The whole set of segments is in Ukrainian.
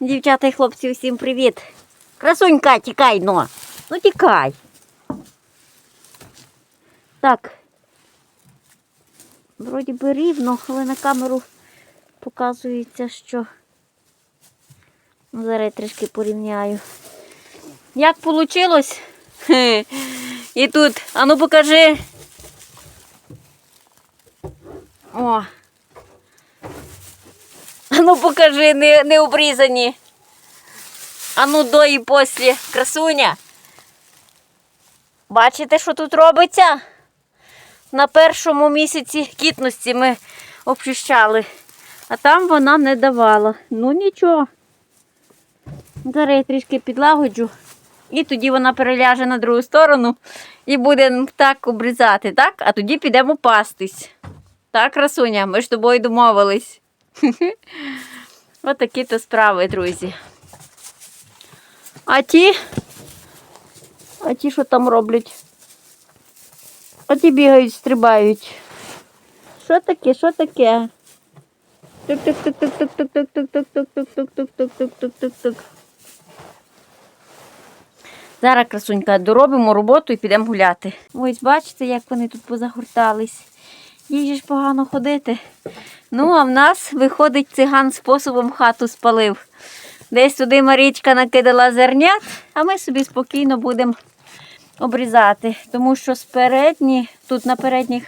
Дівчата і хлопці, усім привіт. Красунька, тікай, но. Ну тікай. Так. Вроді би рівно, але на камеру показується, що. Ну, зараз я трішки порівняю. Як вийшло? І тут, а ну покажи. О. Ну покажи, не, не обрізані. А ну до і після. Красуня. Бачите, що тут робиться? На першому місяці кітності ми обчищали, а там вона не давала. Ну нічого. Зараз я трішки підлагоджу. І тоді вона переляже на другу сторону і буде так обрізати, так? А тоді підемо пастись. Так, красуня, ми ж тобою домовились. Ось такі то справи, друзі. А ті? А ті, що там роблять? А ті бігають, стрибають. Що таке? Що таке? Тук-тук-тук-тук-тук-тук-тук-тук-тук-тук-тук-тук-тук-тук-тук. Зараз, красунька, доробимо роботу і підемо гуляти. Ось бачите, як вони тут позагортались. Їй ж погано ходити. Ну, а в нас виходить циган способом хату спалив. Десь туди Марічка накидала зернят, а ми собі спокійно будемо обрізати. Тому що спередні, тут на передніх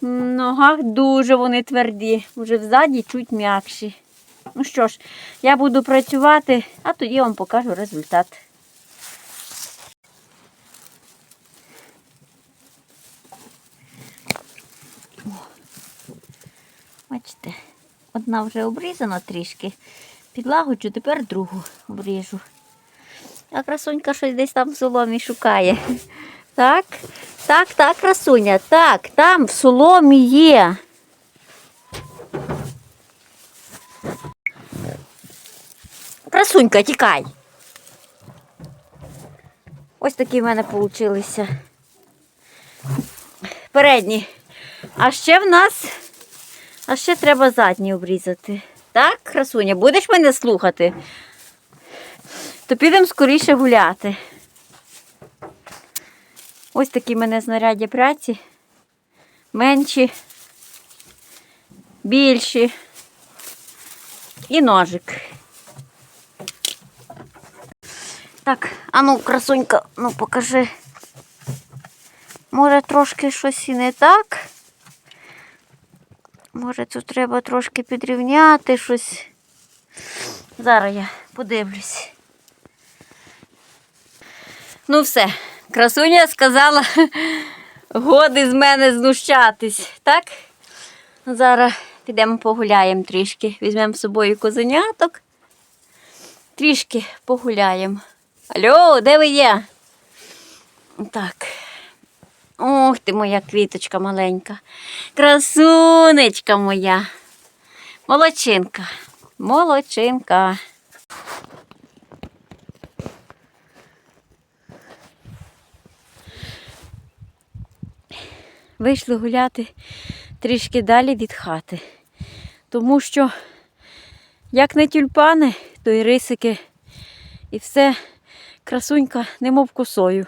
ногах дуже вони тверді, вже взаді чуть м'якші. Ну що ж, я буду працювати, а тоді вам покажу результат. Бачите, одна вже обрізана трішки. Підлагоджу, тепер другу обріжу. А красунька щось десь там в соломі шукає. Так, так, так, красуня, так, там в соломі є. Красунька, тікай. Ось такі в мене получилися. Передні. А ще в нас а ще треба задні обрізати. Так, красуня, будеш мене слухати? То підемо скоріше гуляти. Ось такі мене знаряддя праці. Менші, більші і ножик. Так, а ну, красунька, ну покажи. Може трошки щось і не так. Може, тут треба трошки підрівняти щось. Зараз я подивлюсь. Ну все, красуня сказала, годи з мене знущатись, так? Зараз підемо погуляємо трішки. Візьмемо з собою козеняток. Трішки погуляємо. Алло, де ви є? Так. Ох ти моя квіточка маленька. Красунечка моя. Молодчинка. Молодчинка. Вийшли гуляти трішки далі від хати. Тому що, як не тюльпани, то й рисики, і все красунька, немов косою.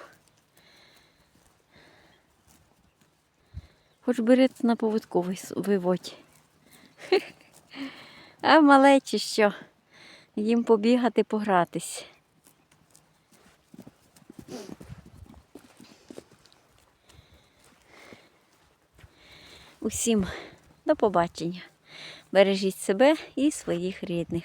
Хоч бери на поводку виводь. А малечі що? Їм побігати, погратись. Усім до побачення. Бережіть себе і своїх рідних.